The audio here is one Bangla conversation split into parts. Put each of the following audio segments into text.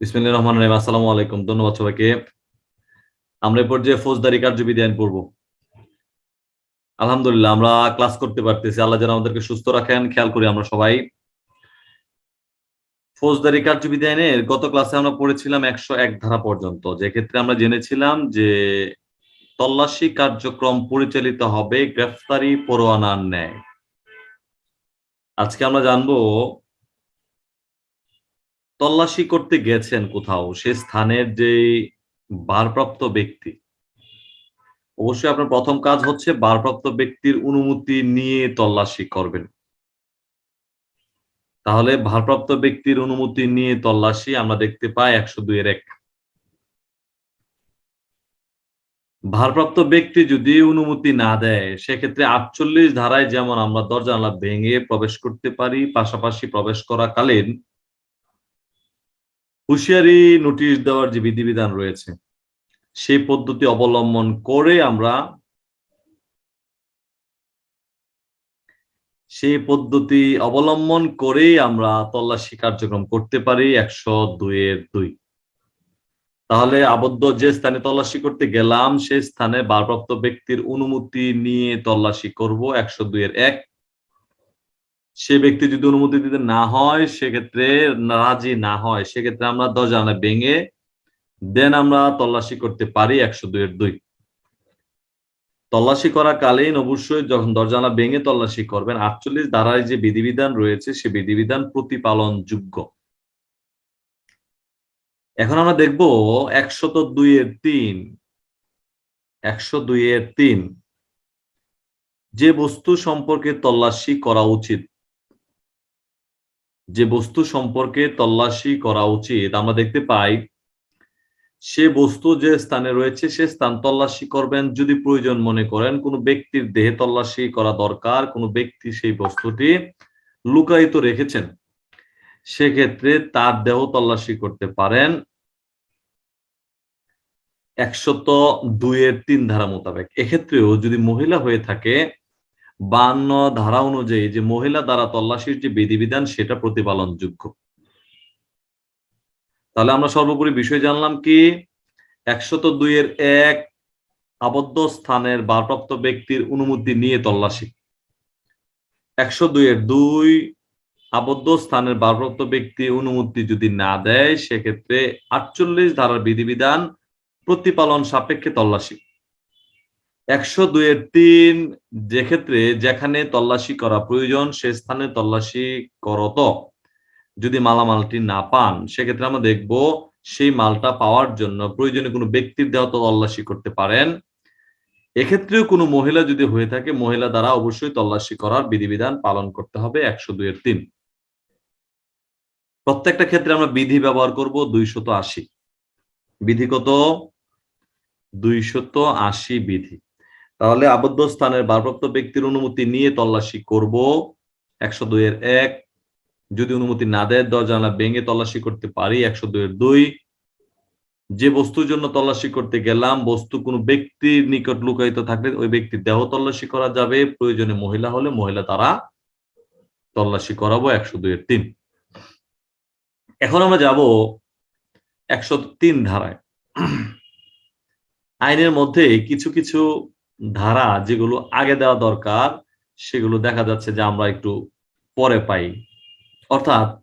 বিসমিল্লাহির রহমানির রহিম। আসসালামু আলাইকুম। ধন্যবাদ সবাইকে। আমরা এই পর্যায়ে ফৌজদারি কার্যবিধি আইন পড়ব। আলহামদুলিল্লাহ, আমরা ক্লাস করতে পারতেছি। আল্লাহ যেন আমাদেরকে সুস্থ রাখেন, খেয়াল করি আমরা সবাই। ফৌজদারি কার্যবিধি আইনের গত ক্লাসে আমরা পড়েছিলাম একশো এক ধারা পর্যন্ত। যে ক্ষেত্রে আমরা জেনেছিলাম যে তল্লাশি কার্যক্রম পরিচালিত হবে গ্রেফতারি পরোয়ানার ন্যায়। আজকে আমরা জানব তল্লাশি করতে গেছেন কোথাও, সে স্থানের যে ভারপ্রাপ্ত ব্যক্তি। অবশ্যই আপনার প্রথম কাজ হচ্ছে ভারপ্রাপ্ত ব্যক্তির অনুমতি নিয়ে তল্লাশি করবেন। তাহলে ভারপ্রাপ্ত ব্যক্তির অনুমতি নিয়ে তল্লাশি আমরা দেখতে পাই একশো দুই এর এক। ভারপ্রাপ্ত ব্যক্তি যদি অনুমতি না দেয়, সেক্ষেত্রে আটচল্লিশ ধারায় যেমন আমরা দরজা ভেঙে প্রবেশ করতে পারি, পাশাপাশি প্রবেশ করাকালীন হুঁশিয়ারি নোটিশ দেওয়ার যে বিধিবিধান রয়েছে, সেই পদ্ধতি অবলম্বন করে আমরা সেই পদ্ধতি অবলম্বন করেই আমরা তল্লাশি কার্যক্রম করতে পারি একশো দুইয়ের দুই। তাহলে আবদ্ধ যে স্থানে তল্লাশি করতে গেলাম, সেই স্থানে ভারপ্রাপ্ত ব্যক্তির অনুমতি নিয়ে তল্লাশি করব একশো দুইয়ের এক। সে ব্যক্তি যদি অনুমতি দিতে না হয়, সেক্ষেত্রে রাজি না হয়। সেক্ষেত্রে আমরা দরজা ভেঙে দেন আমরা তল্লাশি করতে পারি একশো দুইয়ের দুই। তল্লাশি করা কালীন অবশ্যই যখন দরজানা ভেঙে তল্লাশি করবেন, আটচল্লিশ ধারায় যে বিধিবিধান রয়েছে, সে বিধিবিধান প্রতিপালন যোগ্য এখন আমরা দেখব একশত দুইয়ের তিন। একশো দুইয়ের তিন। যে বস্তু সম্পর্কে তল্লাশি করা উচিত যে বস্তু সম্পর্কে তল্লাশি করা উচিত, আমরা দেখতে পাই, সে বস্তু যে স্থানে রয়েছে, সে স্থান তল্লাশি করবেন যদি প্রয়োজন মনে করেন। কোনো ব্যক্তির দেহে তল্লাশি করা দরকার, কোনো ব্যক্তি সেই বস্তুটি লুকায়িত রেখেছেন, সেক্ষেত্রে তার দেহ তল্লাশি করতে পারেন একশত দুইয়ের তিন ধারা মোতাবেক। এক্ষেত্রেও যদি মহিলা হয়ে থাকে বান্ন ধারা অনুযায়ী যে মহিলা দ্বারা তল্লাশির যে বিধিবিধান, সেটা প্রতিপালন যোগ্য তাহলে আমরা সর্বোপরি বিষয় জানলাম কি, একশত দুইয়ের এক আবদ্ধ স্থানের ভারপ্রাপ্ত ব্যক্তির অনুমতি নিয়ে তল্লাশি। একশো দুইয়ের দুই আবদ্ধ স্থানের ভারপ্রাপ্ত ব্যক্তি অনুমতি যদি না দেয়, সেক্ষেত্রে আটচল্লিশ ধারার বিধিবিধান প্রতিপালন সাপেক্ষে তল্লাশি। একশো দুইয়ের তিন যে ক্ষেত্রে যেখানে তল্লাশি করা প্রয়োজন, সে স্থানে তল্লাশি করত। যদি মালামালটি না পান, সেক্ষেত্রে আমরা দেখব সেই মালটা পাওয়ার জন্য প্রয়োজনে কোনো ব্যক্তির দেহ তল্লাশি করতে পারেন। এক্ষেত্রেও কোনো মহিলা যদি হয়ে থাকে, মহিলা দ্বারা অবশ্যই তল্লাশি করার বিধিবিধান পালন করতে হবে একশো দুইয়ের তিন। প্রত্যেকটা ক্ষেত্রে আমরা বিধি ব্যবহার করব দুইশত আশি। বিধি কত? দুইশত আশি বিধি। তাহলে আবদ্ধ স্থানের ভারপ্রাপ্ত ব্যক্তির অনুমতি নিয়ে তল্লাশি করব। একশো দুইয়ের এক, যদি অনুমতি না দেয় দরজা জানালা ভেঙে তল্লাশি করতে পারি। একশো দুইয়ের দুই, যে বস্তুর জন্য তল্লাশি করতে গেলাম, বস্তু কোনো ব্যক্তির নিকট লুকায়িত থাকলে ওই ব্যক্তির দেহ তল্লাশি করা যাবে। প্রয়োজনে মহিলা হলে মহিলা তারা তল্লাশি করাবো। একশো দুইয়ের তিন। এখন আমরা যাব একশো তিন ধারায়। আইনের মধ্যে কিছু কিছু ধারা যেগুলো আগে দেওয়া দরকার, সেগুলো দেখা যাচ্ছে যে আমরা একটু পরে পাই। অর্থাৎ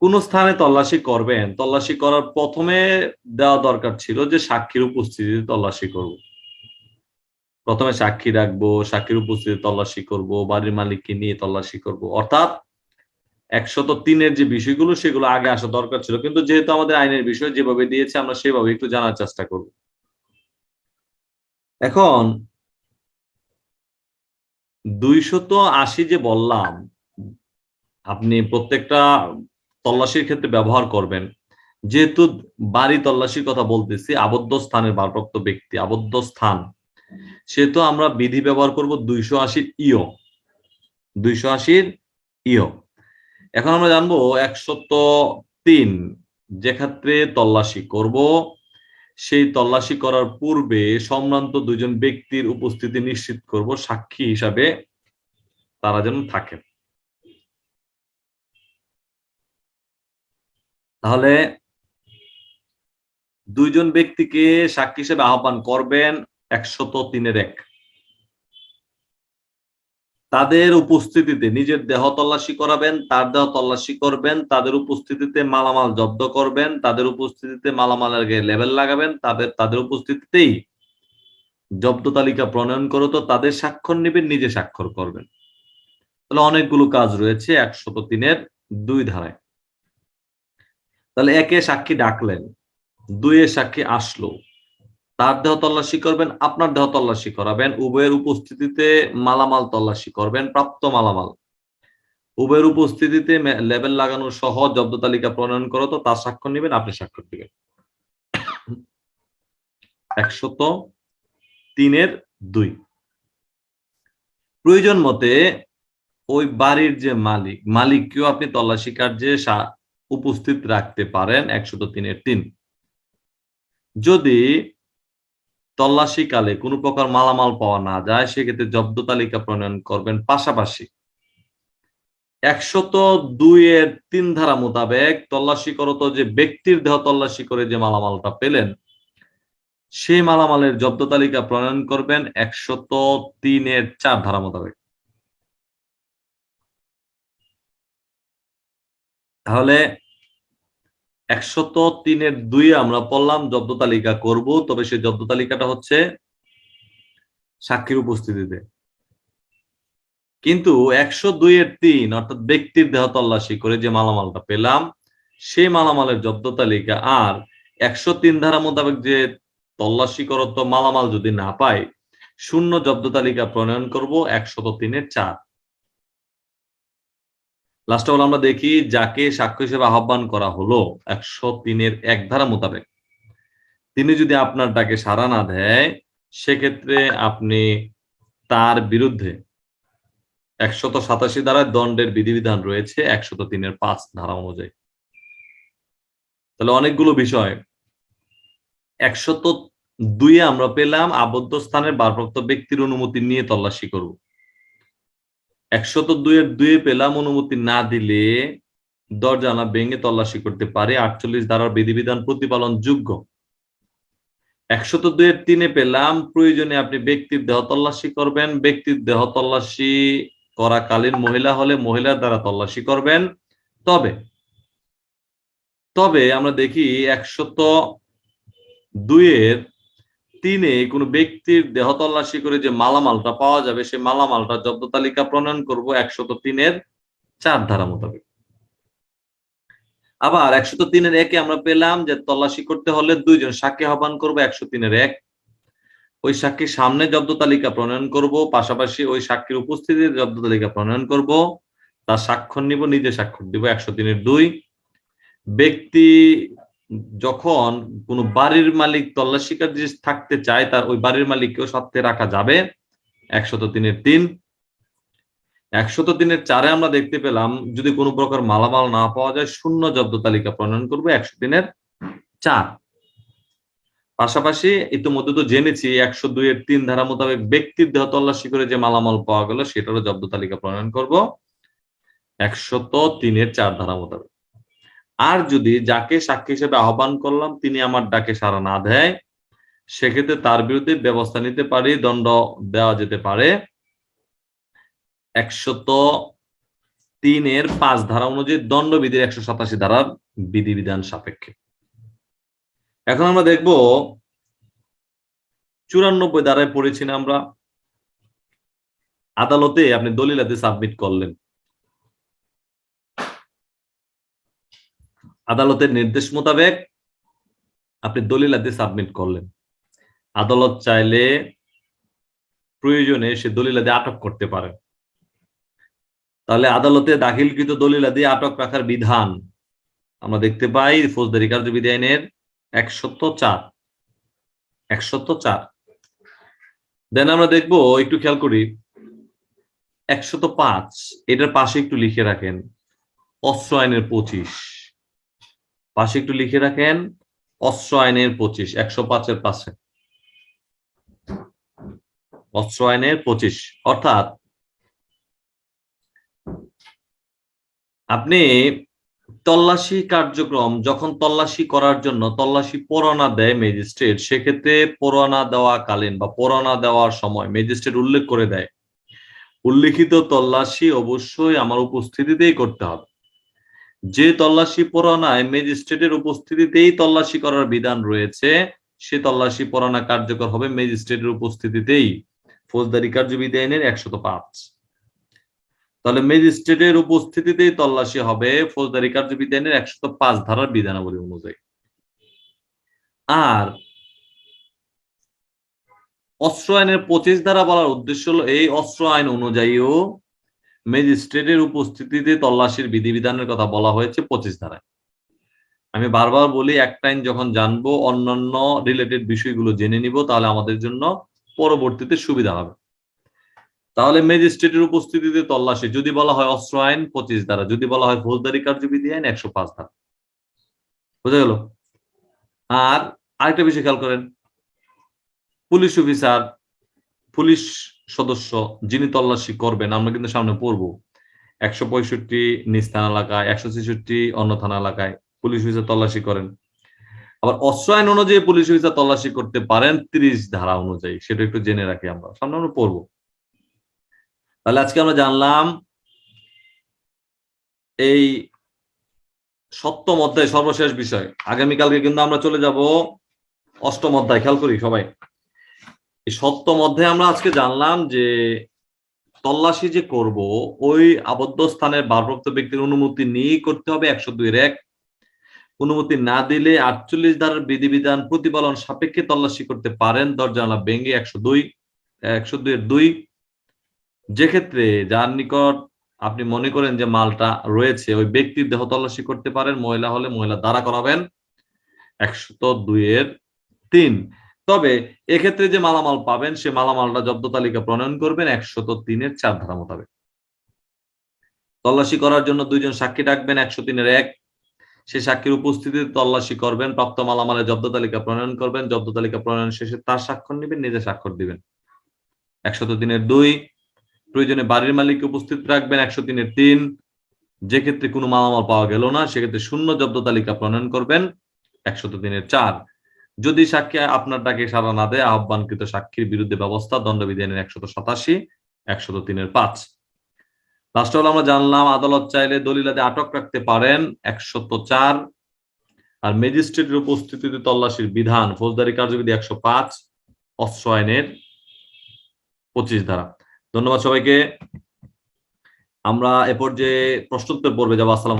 কোন স্থানে তল্লাশি করবেন? তল্লাশি করার প্রথমে দেওয়া দরকার ছিল যে সাক্ষীর উপস্থিতিতে তল্লাশি করব। প্রথমে সাক্ষী রাখব, সাক্ষীর উপস্থিতি তল্লাশি করব, বাড়ির মালিককে নিয়ে তল্লাশি করব। অর্থাৎ একশত তিনের যে বিষয়গুলো, সেগুলো আগে আসা দরকার ছিল। কিন্তু যেহেতু আমাদের আইনের বিষয় যেভাবে দিয়েছে, আমরা সেভাবে একটু জানার চেষ্টা করব। এখন দুইশত আশি যে বললাম, আপনি প্রত্যেকটা তল্লাশির ক্ষেত্রে ব্যবহার করবেন। যেহেতু বাড়ি তল্লাশির কথা বলতেছি, আবদ্ধ স্থানের ভারপ্রাপ্ত ব্যক্তি, আবদ্ধ স্থান, সেহেতু আমরা বিধি ব্যবহার করব দুইশো আশির ইও দুইশো আশির ইও এখন আমরা জানব একশত তিন যে ক্ষেত্রে তল্লাশি করব। সেই তল্লাশি করার পূর্বে সম্ভ্রান্ত দুজন ব্যক্তির উপস্থিতি নিশ্চিত করব, সাক্ষী হিসাবে তারা যেন থাকেন। তাহলে দুইজন ব্যক্তিকে সাক্ষী হিসেবে আহ্বান করবেন একশত তিনের এক। তাদের উপস্থিতিতে নিজের দেহ তল্লাশি করাবেন, তার দেহ তল্লাশি করবেন, তাদের উপস্থিতিতে মালামাল জব্দ করবেন, তাদের উপস্থিতিতে মালামালের গায়ে লেবেল লাগাবেন, তাদের তাদের উপস্থিতিতেই জব্দ তালিকা প্রণয়ন করো তো তাদের স্বাক্ষর নেবেন, নিজে স্বাক্ষর করবেন। তাহলে অনেকগুলো কাজ রয়েছে একশত তিনের দুই ধারায়। তাহলে একে সাক্ষী ডাকলেন দুইয়ে সাক্ষী আসলো। তার দেহ তল্লাশি করবেন, আপনার দেহ তল্লাশি করাবেন, উভয়ের উপস্থিতিতে মালামাল তল্লাশি করবেন, প্রাপ্ত মালামাল। উভয়ের উপস্থিতিতে লেবেল লাগানো সহ জব্দ তালিকা প্রণয়ন করো তো, তার স্বাক্ষর নেবেন, আপনি স্বাক্ষর দিবেন। একশত তিনের দুই। প্রয়োজন মতে ওই বাড়ির যে মালিক, মালিককেও আপনি তল্লাশি কার্যে উপস্থিত রাখতে পারেন, একশত তিনের তিন। যদি তল্লাশিকালে কোনো প্রকার মালামাল পাওয়া না যায়, সেক্ষেত্রে জব্দ তালিকা প্রণয়ন করবেন পাশাপাশি। একশত দুই এর তিন ধারা মোতাবেক তল্লাশি করত যে ব্যক্তির দেহ তল্লাশি করে যে মালামালটা পেলেন, সেই মালামালের জব্দ তালিকা প্রণয়ন করবেন একশত তিনের চার ধারা মোতাবেক। তাহলে একশত তিনের দুই আমরা পড়লাম, জব্দ তালিকা করব, তবে সেই জব্দ তালিকাটা হচ্ছে সাক্ষীর উপস্থিতিতে। কিন্তু একশো দুই এর তিন, অর্থাৎ ব্যক্তির দেহ তল্লাশি করে যে মালামালটা পেলাম, সেই মালামালের জব্দ তালিকা আর একশো তিন ধারা মোতাবেক যে তল্লাশি করত মালামাল যদি না পাই শূন্য জব্দ তালিকা প্রণয়ন করব, একশত তিনের চার। লাস্ট অল আমরা দেখি যাকে সাক্ষ্য হিসেবে আহ্বান করা হলো একশো তিনের এক ধারা মোতাবেক। তিনি যদি আপনার ডাকে সাড়া না দেয়, সেক্ষেত্রে আপনি তার বিরুদ্ধে একশত সাতাশি ধারায় দণ্ডের বিধিবিধান রয়েছে, একশত তিনের পাঁচ ধারা অনুযায়ী। তাহলে অনেকগুলো বিষয়। একশত দুইয়ে আমরা পেলাম, আবদ্ধ স্থানের ভারপ্রাপ্ত ব্যক্তির অনুমতি নিয়ে তল্লাশি করব। একশত দুইয়ের দুয়ে পেলাম অনুমতি না দিলে দরজানা ভেঙে তল্লাশি করতে পারে আটচল্লিশ ধারার বিধিবিধান প্রতিপালন যোগ্য। একশত দুইয়ের তিনে পেলাম, প্রয়োজনে আপনি ব্যক্তির দেহ তল্লাশি করবেন। ব্যক্তির দেহ তল্লাশি করাকালীন মহিলা হলে মহিলার দ্বারা তল্লাশি করবেন। তবে তবে আমরা দেখি একশত দুইয়ের তিনে কোনো ব্যক্তির দেহ তল্লাশি করে যে মালামালটা পাওয়া যাবে সেই মালামালটা জব্দ তালিকা প্রণয়ন করব একশত তিনের চার ধারা মোতাবেক। আবার একশত তিনের একে আমরা পেলাম যে তল্লাশি করতে হলে দুইজন সাক্ষী আহ্বান করব একশো তিনের এক। ওই সাক্ষীর সামনে জব্দ তালিকা প্রণয়ন করব, পাশাপাশি ওই সাক্ষীর উপস্থিতিতে জব্দ তালিকা প্রণয়ন করব, তার স্বাক্ষর নিব, নিজে স্বাক্ষর দিব একশো তিনের দুই। ব্যক্তি যখন কোন বাড়ির মালিক তল্লাশি কার্যে থাকতে চায়, তার ওই বাড়ির মালিককেও সাথে রাখা যাবে। একশত তিনের তিন। একশত দিনের চারে আমরা দেখতে পেলাম, যদি কোনো প্রকার মালামাল না পাওয়া যায়, শূন্য জব্দ তালিকা প্রণয়ন করবে একশো দিনের চার। পাশাপাশি ইতিমধ্যে তো জেনেছি একশো দুই এর তিন ধারা মোতাবেক ব্যক্তির দেহ তল্লাশি করে যে মালামাল পাওয়া গেল, সেটারও জব্দ তালিকা প্রণয়ন করব। একশত তিনের চার ধারা মোতাবেক। আর যদি যাকে সাক্ষী হিসেবে আহ্বান করলাম, তিনি আমার ডাকে সাড়া না দেয়, সেক্ষেত্রে তার বিরুদ্ধে ব্যবস্থা নিতে পারি, দণ্ড দেওয়া যেতে পারে। একশত তিনের পাঁচ ধারা অনুযায়ী দণ্ডবিধির একশো সাতাশি ধারার বিধিবিধান সাপেক্ষে। এখন আমরা দেখব চুরানব্বই ধারায় পড়েছি না আমরা। আদালতে আপনি দলিলাতে সাবমিট করলেন। আদালতের নির্দেশ মোতাবেক আপনি দলিলাতে সাবমিট করলেন। আদালত চাইলে প্রয়োজনে সে দলিলাদি আটক করতে পারে। তাহলে আদালতে দাখিলকৃত দলিল দলিলাদি আটক রাখার বিধান আমরা দেখতে পাই ফৌজদারি কার্যবিধি আইনের একশত চার। একশত চার। দেন আমরা দেখব, একটু খেয়াল করি, একশত পাঁচ, এটার পাশে একটু লিখে রাখেন, অস্ত্র আইনের পঁচিশ। পাশে একটু লিখে রাখেন, অস্ত্র আইনের পঁচিশ, একশো পাঁচের পাশে। অস্ত্র আইনের পঁচিশ, অর্থাৎ আপনি তল্লাশি কার্যক্রম, যখন তল্লাশি করার জন্য তল্লাশি পরোয়ানা দেয় ম্যাজিস্ট্রেট, সেক্ষেত্রে পরোয়ানা দেওয়াকালীন বা পরোয়ানা দেওয়ার সময় ম্যাজিস্ট্রেট উল্লেখ করে দেয়। উল্লিখিত তল্লাশি অবশ্যই আমার উপস্থিতিতেই করতে হবে। যে তল্লাশি পরোয়ানায় ম্যাজিস্ট্রেটের উপস্থিতিতেই তল্লাশি করার বিধান রয়েছে, সে তল্লাশি পরোয়ানা কার্যকর হবে ম্যাজিস্ট্রেটের উপস্থিতিতেই। ফৌজদারি কার্যবিধি আইনের একশত পাঁচ। তাহলে ম্যাজিস্ট্রেটের উপস্থিতিতেই তল্লাশি হবে ফৌজদারি কার্যবিধি আইনের একশত পাঁচ ধারার বিধানাবলী অনুযায়ী। আর অস্ত্র আইনের পঁচিশ ধারা বলার উদ্দেশ্য হলো এই অস্ত্র আইন অনুযায়ীও ম্যাজিস্ট্রেটের উপস্থিতিতে তল্লাশির বিধিবিধানের কথা বলা হয়েছে পঁচিশ ধারায়। আমি বারবার বলি একটা আইন যখন জানব অন্যান্য রিলেটেড বিষয়গুলো জেনে নিব, তাহলে আমাদের জন্য পরবর্তীতে সুবিধা হবে। তাহলে ম্যাজিস্ট্রেটের উপস্থিতিতে তল্লাশি, যদি বলা হয় অস্ত্র আইন, পঁচিশ ধারা, যদি বলা হয় ফৌজদারি কার্যবিধি আইন, একশো পাঁচ ধারা। বুঝা গেল? আর আরেকটা বিষয় খেয়াল করেন। পুলিশ অফিসার পুলিশ সদস্য যিনি তল্লাশি করবেন, আমরা কিন্তু সামনে পড়ব। একশো পঁয়ষট্টি নিজ থানা এলাকায়, একশো ছেষট্টি অন্য থানা এলাকায় পুলিশ অফিসার তল্লাশি করেন। আবার অস্ত্র আইন অনুযায়ী পুলিশ অফিসার তল্লাশি করতে পারেন তিরিশ ধারা অনুযায়ী, সেটা একটু জেনে রাখি আমরা। সামনে আমরা পড়ব। তাহলে আজকে আমরা জানলাম এই সপ্তম অধ্যায় সর্বশেষ বিষয়। আগামীকালকে কিন্তু আমরা চলে যাব অষ্টম অধ্যায়, খেয়াল করি সবাই। সপ্তম অধ্যায়ে আমরা আজকে জানলাম যে তল্লাশি যে করব, ওই আবদ্ধ স্থানের ভারপ্রাপ্ত ব্যক্তির অনুমতি নিয়েই করতে হবে একশো দুইয়ের এক। অনুমতি না দিলে আটচল্লিশ ধারার বিধিবিধান প্রতিপালন সাপেক্ষে তল্লাশি করতে পারেন দরজানা ভেঙে একশো দুই, একশো দুইয়ের দুই। যে ক্ষেত্রে যার নিকট আপনি মনে করেন যে মালটা রয়েছে, ওই ব্যক্তির দেহ তল্লাশি করতে পারেন, মহিলা হলে মহিলা দ্বারা করাবেন একশত দুইয়ের তিন। তবে এক্ষেত্রে যে মালামাল পাবেন, সে মালামালটা জব্দ তালিকা প্রণয়ন করবেন একশত তিনের চার ধারা মোতাবেক। তল্লাশি করার জন্য দুইজন সাক্ষী ডাকবেন, একশো তিনের এক। সে সাক্ষীর উপস্থিতিতে তল্লাশি করবেন, প্রাপ্ত মালামালের জব্দ তালিকা প্রণয়ন করবেন, জব্দ তালিকা প্রণয়ন শেষে তার স্বাক্ষর নেবেন নিজে স্বাক্ষর দিবেন। একশত তিনের দুই। প্রয়োজনে বাড়ির মালিক উপস্থিত রাখবেন, একশো তিনের তিন। যে ক্ষেত্রে কোনো মালামাল পাওয়া গেল না, সেক্ষেত্রে শূন্য জব্দ তালিকা প্রণয়ন করবেন একশত তিনের চার। যদি সাক্ষী আপনার ডাকে সাড়া না দেয়, আহ্বানকৃত সাক্ষীর বিরুদ্ধে ব্যবস্থা, দণ্ডবিধানের একশত সাতাশি, একশত তিনের পাঁচ। লাস্ট হল আমরা জানলাম, আদালত চাইলে দলিলাতে আটক রাখতে পারেন, একশত চার। আর ম্যাজিস্ট্রেটের উপস্থিতিতে তল্লাশির বিধান, ফৌজদারি কার্যবিধি একশো পাঁচ, অস্ত্র আইনের পঁচিশ ধারা। ধন্যবাদ সবাইকে। আমরা এ যে প্রশ্নোত্তর পর্বে যাব। আসসালাম